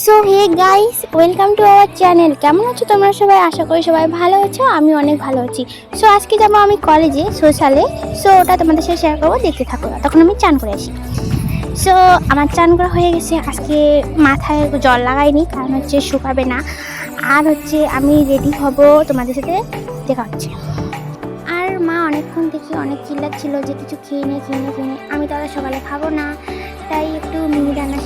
So hey guys welcome to our channel কেমন আছো তোমরা সবাই? আশা করি সবাই ভালো আছো আমি অনেক ভালো আছি। সো আজকে যাব আমি কলেজে সোশ্যালে সো ওটা তোমাদের সাথে শেয়ার করব, দেখতে থাকো। তখন আমি চান করে আসি। সো আমার চান করা হয়ে গেছে। আজকে মাথায় জল লাগাইনি, কারণ হচ্ছে শুকাবে না। আর হচ্ছে আমি রেডি হব তোমাদের সাথে দেখা হচ্ছে। আর মা অনেকক্ষণ থেকে অনেক চিল্লাচ্ছিল যে কিছু খেয়ে নে খেয়ে নে খেয়ে নে। আমি তো আর সকালে খাব না। তাই একটু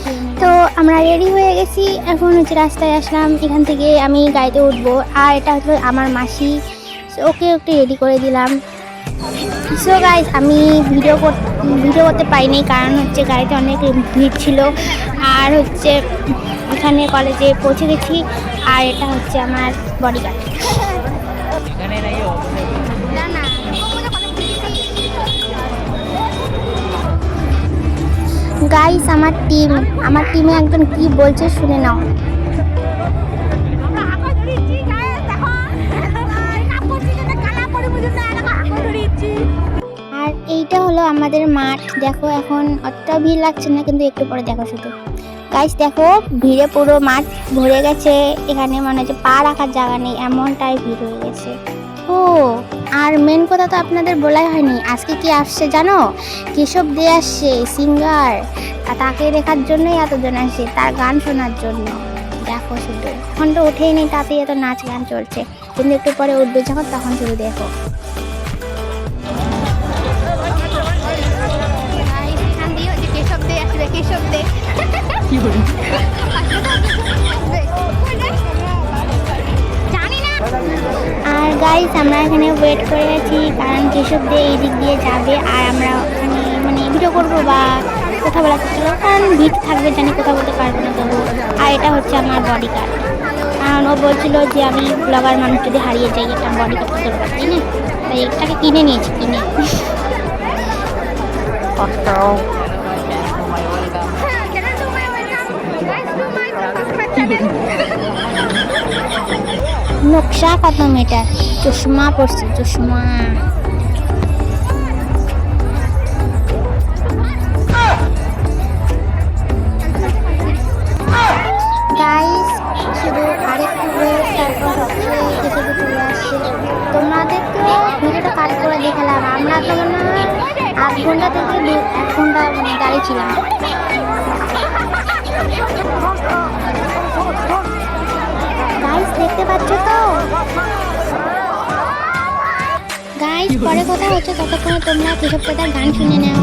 খেয়ে তো আমরা রেডি হয়ে গেছি, এখন হচ্ছে রাস্তায় আসলাম, এখান থেকে আমি গাড়িতে উঠবো। আর এটা হচ্ছে আমার মাসি ওকে একটু রেডি করে দিলাম। সো গাইজ আমি ভিডিও করতে ভিডিও করতে পাইনি কারণ হচ্ছে গাড়িতে অনেক ভিড় ছিল। আর হচ্ছে এখানে কলেজে পৌঁছে গেছি, আর এটা হচ্ছে আমার বডিগার্ড গাইস আমার টিম আমার টিমে একজন কি বলছে শুনে নাও। আর এইটা হলো আমাদের মাঠ। দেখো এখন অতটা ভিড় লাগছে না, কিন্তু একটু পরে দেখো শুধু। গাইস দেখো, ভিড়ে পুরো মাঠ ভরে গেছে। এখানে মনে হচ্ছে পা রাখার জায়গা নেই, এমনটাই ভিড় হয়ে গেছে। ও আর মেন কথা তো আপনাদের বলাই হয়নি। আজকে কি আসছে জানো? কেশব দে আসছে সিঙ্গার তাকে দেখার জন্যই এতজন আসে তার গান শোনার জন্য। দেখো শুধু এখন তো উঠেই নেই তাতেই এত নাচ গান চলছে। কিন্তু একটু পরে উঠবে যখন তখন শুধু দেখো। আর গাইস আমরা এখানে ওয়েট করে আছি কারণ কেশব দিয়ে এই দিক দিয়ে যাবে আর আমরা ওখানে মানে ভিডিও করব বা কথা বলা করতে পারব কারণ ভিড় থাকবে জানি কথা বলতে পারব না তবু আর এটা হচ্ছে আমার বডি গার্ড কারণ ও বলছিল যে আমি ব্লগার মানুষ যদি হারিয়ে যাই এটা বডি গার্ড দরকার তাই না? তাই এটাকে কিনে নিয়েছি কিনে। নকশা কত মিটার চশমা পড়ছে চশমা। আমরা তো মনে হয় আধ ঘণ্টা থেকে এক ঘণ্টা মানে দেখতে পাচ্ছ তো? গাইস পরে কথা হচ্ছে ততক্ষণে তোমরা কৃষক দাদার গান শুনে নাও।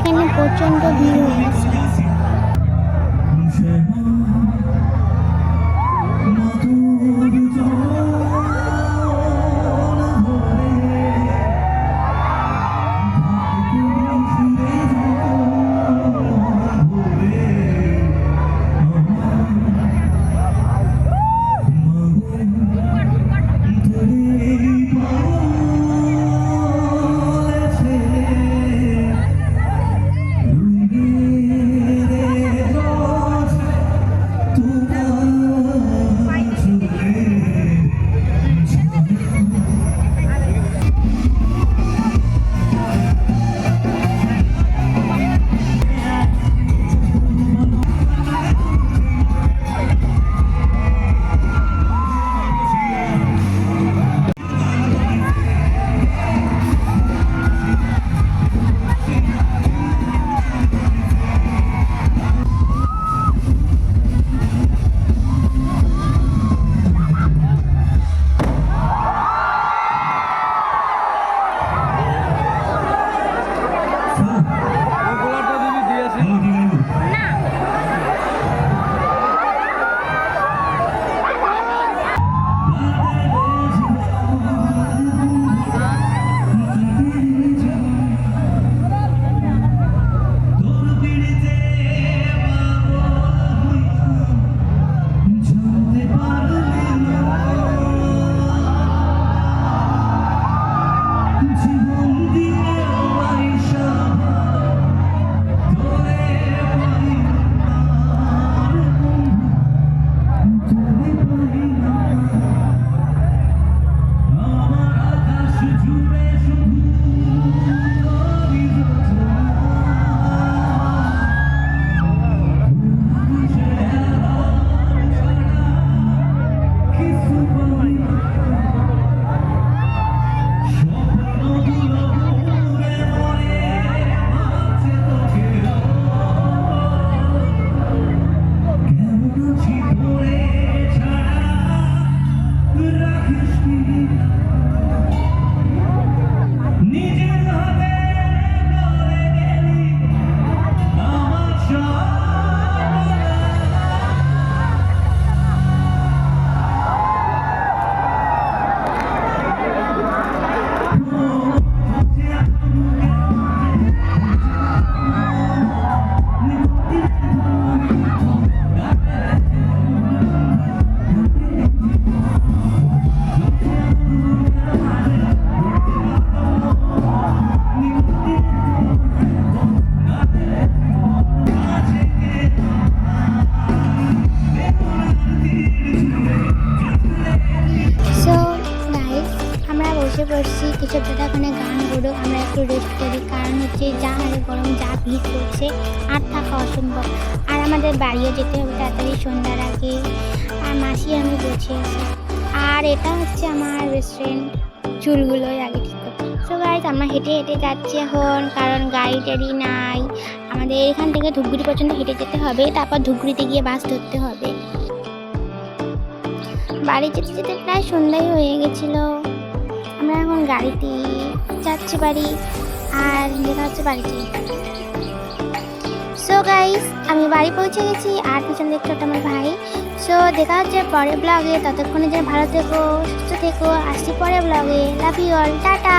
এখানে প্রচণ্ড ভিড় হয়েছে। বসে পড়ছি, কিছু দাদা ওখানে গান করুক আমরা একটু রেস্ট করি। কারণ হচ্ছে যা হারে গরম যা ভিড় করছে, আর থাকা অসম্ভব। আর আমাদের বাড়িও যেতে হবে তাড়াতাড়ি সন্ধ্যার আগে। আর মাসি আমি বসে আছি। আর এটা হচ্ছে আমার রেস্টুরেন্ট চুলগুলোই আগে ঠিক সো গাইজ আমরা হেঁটে হেঁটে যাচ্ছি এখন, কারণ গাড়ি টাড়ি নাই। আমাদের এখান থেকে ধূপগুড়ি পর্যন্ত হেঁটে যেতে হবে, তারপর ধূপগুড়িতে গিয়ে বাস ধরতে হবে। বাড়ি যেতে যেতে প্রায় সন্ধ্যাই হয়ে গেছিল। আমরা এখন গাড়িতে যাচ্ছি বাড়ি, আর দেখা হচ্ছে বাড়িতে সো গাইস আমি বাড়ি পৌঁছে গেছি, আর পিছন দেখতে হচ্ছে আমার ভাই। সো দেখা হচ্ছে পরে ব্লগে ততক্ষণে যে ভালো থেকো, সুস্থ থেকো, আসছি পরে ব্লগে লাভ ইউ অল টাটা!